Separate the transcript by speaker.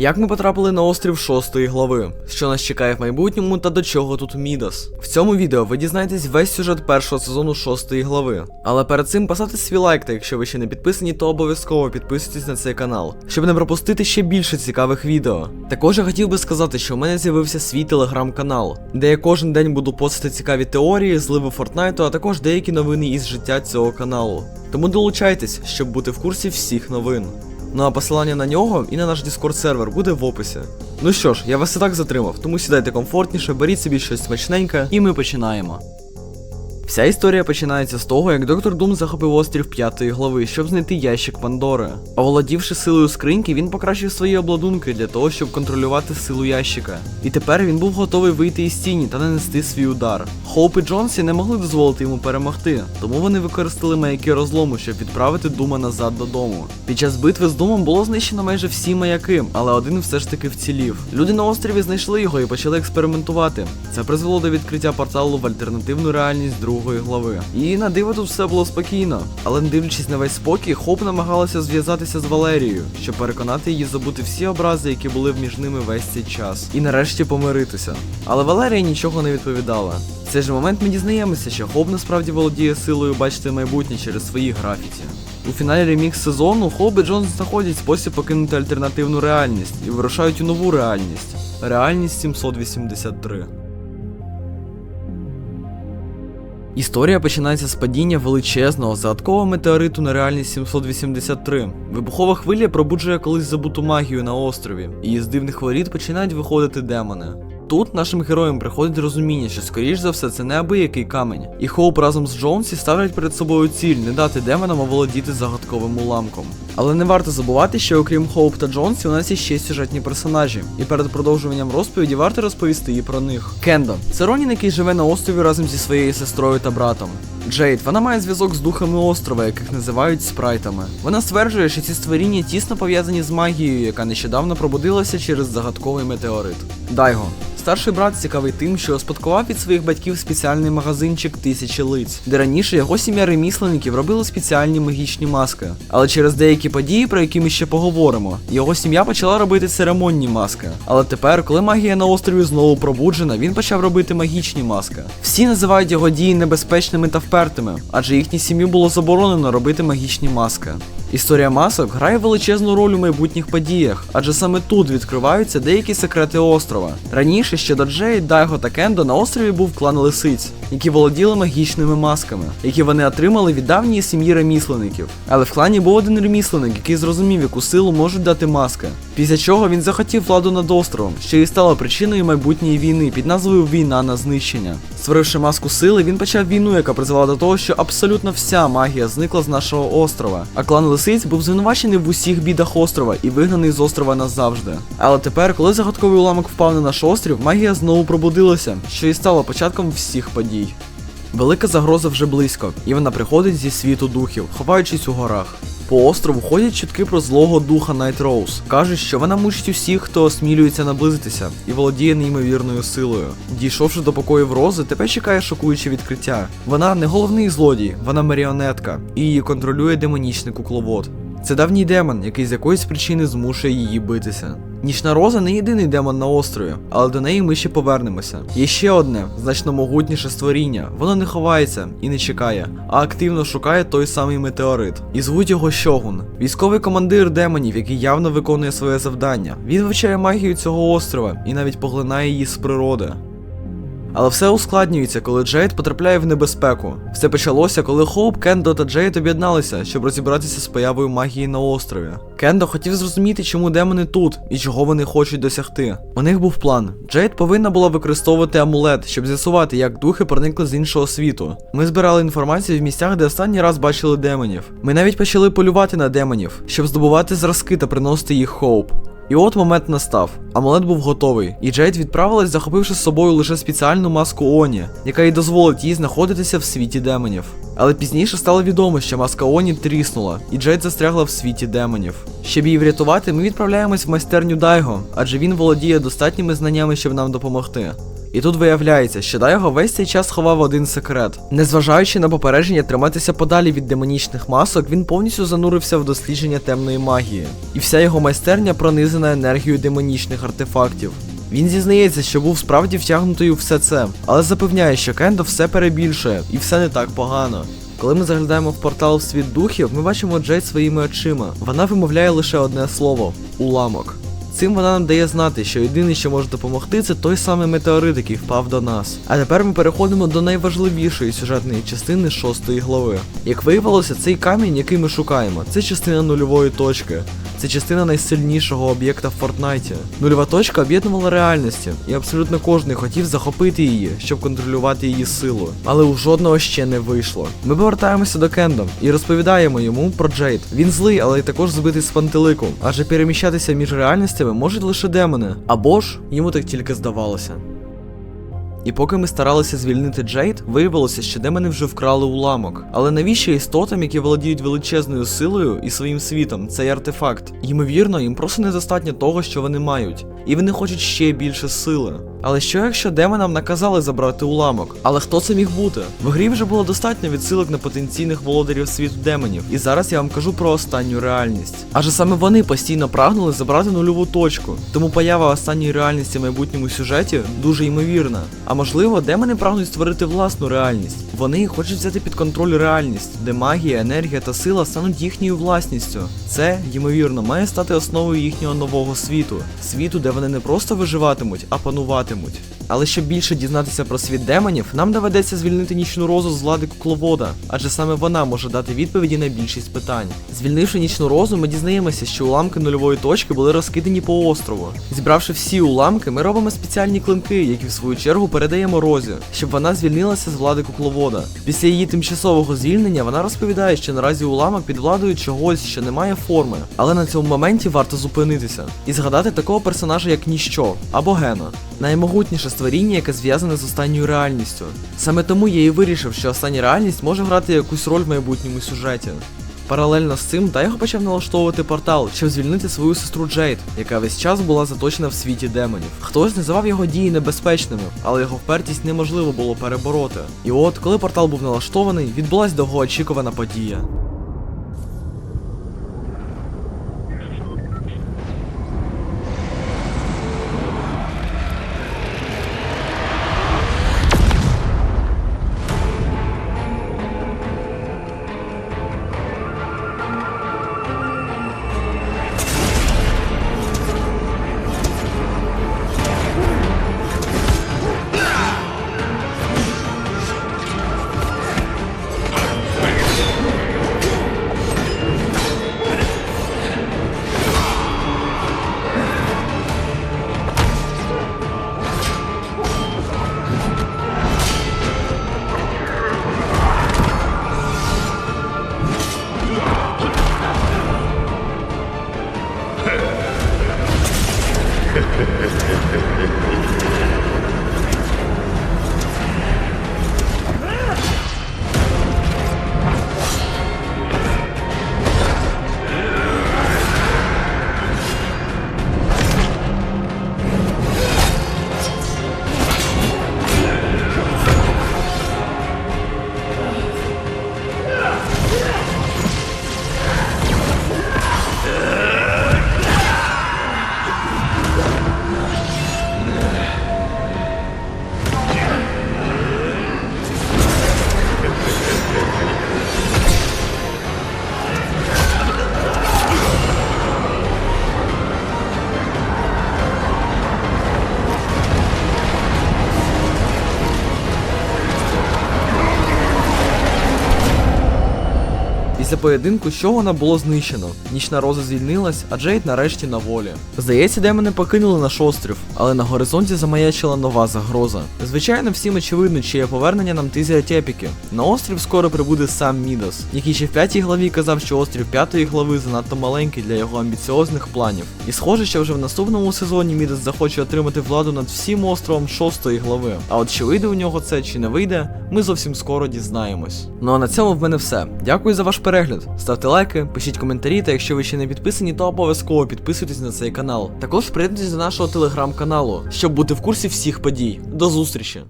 Speaker 1: Як ми потрапили на острів шостої глави, що нас чекає в майбутньому та до чого тут Мідас? В цьому відео ви дізнаєтесь весь сюжет першого сезону шостої глави. Але перед цим поставте свій лайк, та якщо ви ще не підписані, то обов'язково підписуйтесь на цей канал, щоб не пропустити ще більше цікавих відео. Також я хотів би сказати, що в мене з'явився свій телеграм-канал, де я кожен день буду постити цікаві теорії, зливи Фортнайту, а також деякі новини із життя цього каналу. Тому долучайтесь, щоб бути в курсі всіх новин. Ну а посилання на нього і на наш Discord сервер буде в описі. Ну що ж, я вас і так затримав, тому сідайте комфортніше, беріть собі щось смачненьке, і ми починаємо. Вся історія починається з того, як доктор Дум захопив острів п'ятої глави, щоб знайти ящик Пандори. Оволодівши силою скриньки, він покращив свої обладунки для того, щоб контролювати силу ящика. І тепер він був готовий вийти із тіні та нанести свій удар. Хоуп і Джонсі не могли дозволити йому перемогти, тому вони використали маяки розлому, щоб відправити Дума назад додому. Під час битви з Думом було знищено майже всі маяки, але один все ж таки вцілів. Люди на острові знайшли його і почали експериментувати. Це призвело до відкриття порталу в альтернативну реальність другої глави. І на диво тут все було спокійно. Але не дивлячись на весь спокій, Хоп намагалася зв'язатися з Валерією, щоб переконати її забути всі образи, які були між ними весь цей час, і нарешті помиритися. Але Валерія нічого не відповідала. В цей же момент ми дізнаємося, що Хоп насправді володіє силою бачити майбутнє через свої графіті. У фіналі ремікс сезону Хоуп і Джонс знаходять спосіб покинути альтернативну реальність і вирушають у нову реальність. Реальність 783. Історія починається з падіння величезного загадкового метеориту на реальність 783. Вибухова хвиля пробуджує колись забуту магію на острові, і з дивних воріт починають виходити демони. Тут нашим героям приходить розуміння, що скоріш за все це неабиякий камінь, і Хоуп разом з Джонсі ставлять перед собою ціль не дати демонам оволодіти загадковим уламком. Але не варто забувати, що окрім Хоуп та Джонсі, у нас є ще сюжетні персонажі, і перед продовжуванням розповіді варто розповісти і про них. Кендо це Ронін, який живе на острові разом зі своєю сестрою та братом. Джейд, вона має зв'язок з духами острова, яких називають спрайтами. Вона стверджує, що ці створіння тісно пов'язані з магією, яка нещодавно пробудилася через загадковий метеорит. Дайго. Старший брат цікавий тим, що успадкував від своїх батьків спеціальний магазинчик тисячі лиць, де раніше його сім'я ремісленників робила спеціальні магічні маски. Але через деякі події, про які ми ще поговоримо, його сім'я почала робити церемонні маски. Але тепер, коли магія на острові знову пробуджена, він почав робити магічні маски. Всі називають його дії небезпечними та впертими, адже їхній сім'ї було заборонено робити магічні маски. Історія масок грає величезну роль у майбутніх подіях, адже саме тут відкриваються деякі секрети острова. Раніше ще до Джей, Дайго та Кендо на острові був клан лисиць, які володіли магічними масками, які вони отримали від давньої сім'ї ремісленників. Але в клані був один ремісленник, який зрозумів, яку силу можуть дати маски. Після чого він захотів владу над островом, що і стало причиною майбутньої війни під назвою Війна на знищення. Створивши маску сили, він почав війну, яка призвела до того, що абсолютно вся магія зникла з нашого острова. А клан Лисиць був звинувачений в усіх бідах острова і вигнаний з острова назавжди. Але тепер, коли загадковий уламок впав на наш острів, магія знову пробудилася, що і стало початком всіх подій. Велика загроза вже близько, і вона приходить зі світу духів, ховаючись у горах. По острову ходять чутки про злого духа Найт Роуз. Кажуть, що вона мучить усіх, хто осмілюється наблизитися, і володіє неймовірною силою. Дійшовши до покоїв Рози, тебе чекає шокуюче відкриття. Вона не головний злодій, вона маріонетка, і її контролює демонічний кукловод. Це давній демон, який з якоїсь причини змушує її битися. Нічна роза не єдиний демон на острові, але до неї ми ще повернемося. Є ще одне, значно могутніше створіння. Воно не ховається і не чекає, а активно шукає той самий метеорит. І звуть його Щогун, військовий командир демонів, який явно виконує своє завдання. Він вивчає магію цього острова і навіть поглинає її з природи. Але все ускладнюється, коли Джейд потрапляє в небезпеку. Все почалося, коли Хоуп, Кендо та Джейд об'єдналися, щоб розібратися з появою магії на острові. Кендо хотів зрозуміти, чому демони тут і чого вони хочуть досягти. У них був план. Джейд повинна була використовувати амулет, щоб з'ясувати, як духи проникли з іншого світу. Ми збирали інформацію в місцях, де останній раз бачили демонів. Ми навіть почали полювати на демонів, щоб здобувати зразки та приносити їх Хоуп. І от момент настав. Амулет був готовий, і Джейд відправилась, захопивши з собою лише спеціальну маску Оні, яка їй дозволить їй знаходитися в світі демонів. Але пізніше стало відомо, що маска Оні тріснула, і Джейд застрягла в світі демонів. Щоб її врятувати, ми відправляємось в майстерню Дайго, адже він володіє достатніми знаннями, щоб нам допомогти. І тут виявляється, що Дайго весь цей час ховав один секрет. Незважаючи на попередження триматися подалі від демонічних масок, він повністю занурився в дослідження темної магії. І вся його майстерня пронизана енергією демонічних артефактів. Він зізнається, що був справді втягнутий у все це, але запевняє, що Кендо все перебільшує і все не так погано. Коли ми заглядаємо в портал в світ духів, ми бачимо Джейд своїми очима. Вона вимовляє лише одне слово уламок. Цим вона нам дає знати, що єдине, що може допомогти, це той самий метеорит, який впав до нас. А тепер ми переходимо до найважливішої сюжетної частини шостої глави. Як виявилося, цей камінь, який ми шукаємо, це частина нульової точки. Це частина найсильнішого об'єкта в Фортнайті. Нульова точка об'єднувала реальності, і абсолютно кожен хотів захопити її, щоб контролювати її силу. Але у жодного ще не вийшло. Ми повертаємося до Кендо і розповідаємо йому про Джейд. Він злий, але й також збитий з пантелику, адже переміщатися між реальностями можуть лише демони. Або ж йому так тільки здавалося. І поки ми старалися звільнити Джейд, виявилося, що демони вже вкрали уламок. Але навіщо істотам, які володіють величезною силою і своїм світом, цей артефакт? Ймовірно, їм просто недостатньо того, що вони мають, і вони хочуть ще більше сили. Але що якщо демонам наказали забрати уламок? Але хто це міг бути? В грі вже було достатньо відсилок на потенційних володарів світу демонів, і зараз я вам кажу про останню реальність. Адже саме вони постійно прагнули забрати нульову точку, тому поява останньої реальності в майбутньому сюжеті дуже ймовірна. А можливо, демони прагнуть створити власну реальність. Вони хочуть взяти під контроль реальність, де магія, енергія та сила стануть їхньою власністю. Це, ймовірно, має стати основою їхнього нового світу, світу, де вони не просто виживатимуть, а пануватимуть. Але щоб більше дізнатися про світ демонів, нам доведеться звільнити нічну розу з влади кукловода, адже саме вона може дати відповіді на більшість питань. Звільнивши нічну розу, ми дізнаємося, що уламки нульової точки були розкидані по острову. Зібравши всі уламки, ми робимо спеціальні клинки, які в свою чергу передаємо розі, щоб вона звільнилася з влади кукловода. Після її тимчасового звільнення вона розповідає, що наразі уламок під владою чогось, що не має форми. Але на цьому моменті варто зупинитися і згадати такого персонажа, як Ніщо або Гена, наймогутніше створіння, яке зв'язане з останньою реальністю. Саме тому я і вирішив, що остання реальність може грати якусь роль в майбутньому сюжеті. Паралельно з цим Дайго почав налаштовувати портал, щоб звільнити свою сестру Джейд, яка весь час була заточена в світі демонів. Хтось називав його дії небезпечними, але його впертість неможливо було перебороти. І от, коли портал був налаштований, відбулась довгоочікувана подія. Після поєдинку Щогона було знищено. Нічна роза звільнилась, а Джейд нарешті на волі. Здається, демони покинули наш острів, але на горизонті замаячила нова загроза. Звичайно, всім очевидно, чиє повернення нам тизять епіки. На острів скоро прибуде сам Мідас, який ще в п'ятій главі казав, що острів п'ятої глави занадто маленький для його амбіціозних планів. І схоже, що вже в наступному сезоні Мідас захоче отримати владу над всім островом шостої глави. А от чи вийде у нього це, чи не вийде, ми зовсім скоро дізнаємось. Ну а на цьому в мене все. Дякую за ваш перегляд. Перегляд. Ставте лайки, пишіть коментарі, та якщо ви ще не підписані, то обов'язково підписуйтесь на цей канал. Також приєднуйтесь до нашого телеграм-каналу, щоб бути в курсі всіх подій. До зустрічі!